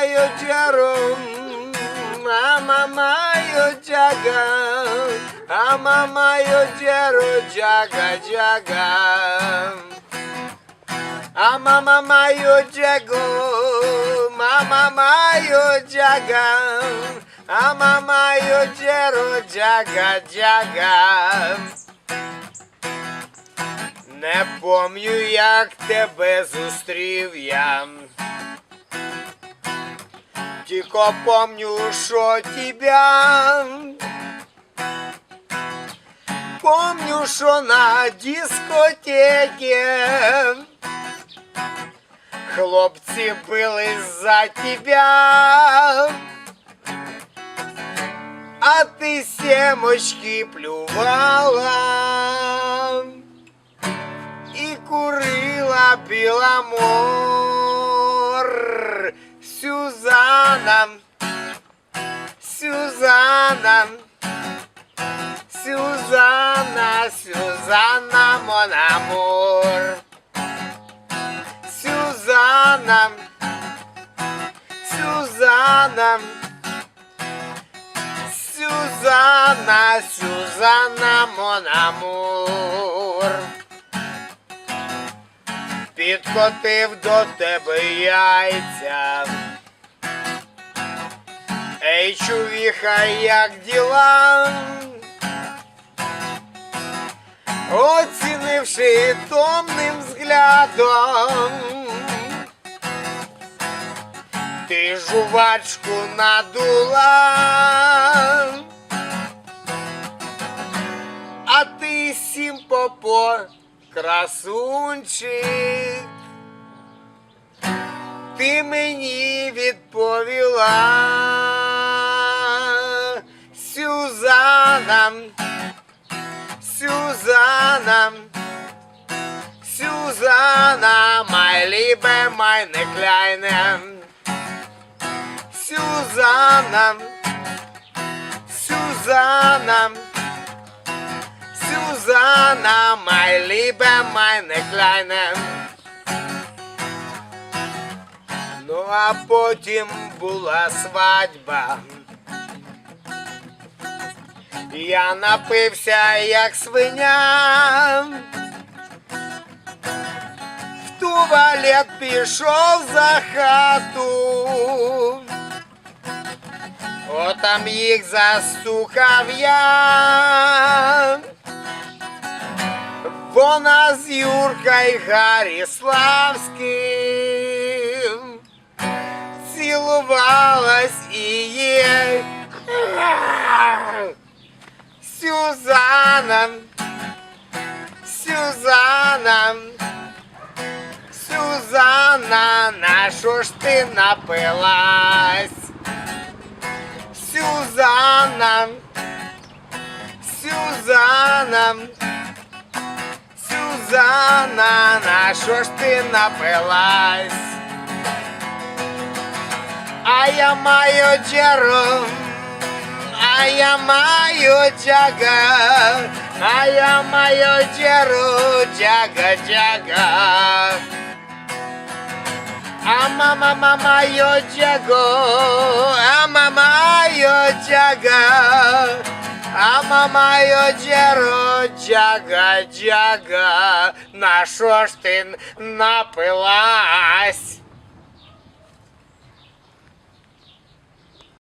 маю джеру, мама маю джага, мама маю джеру, джага, джага. А мама маю джагу, мама маю джага, а мама маю джеру, джага, джага. Не помню, як тебе зустрів я. Тільки помню, що тебя. Помню, що на дискотеке Хлопці бились за тебя. А ти семочки плювала і курила біламор. Сюзанна, Сюзанна, мон амор. Сюзанна, Сюзанна, Сюзанна, Сюзанна, мон. Підкотив до тебе яйця. Ей, чувіха, як діла? Оцінивши томним взглядом, ти жувачку надула, а ти сім попо красунчик. Ти мені відповіла, Сюзанна. Майне кляйне. Сюзанна, Сюзанна, Сюзанна, май лібе, майне кляйне. Ну а потім була свадьба. Я напився, як свиня. В туалет пішов за хату. Отам їх застукав я. Вона з Юркою Гаріславським цілувалась і їй. Сюзанна, Сюзанна, На що ж ти напилась? Сюзанна, Сюзанна, Сюзанна, на що ж ти напилась? А я маю джером а я маю джага, а я маю джеру, джага, джага. Йо джаго, а мама йо джага, а мама йо джеру, джага, джага. На що ж ти напилась?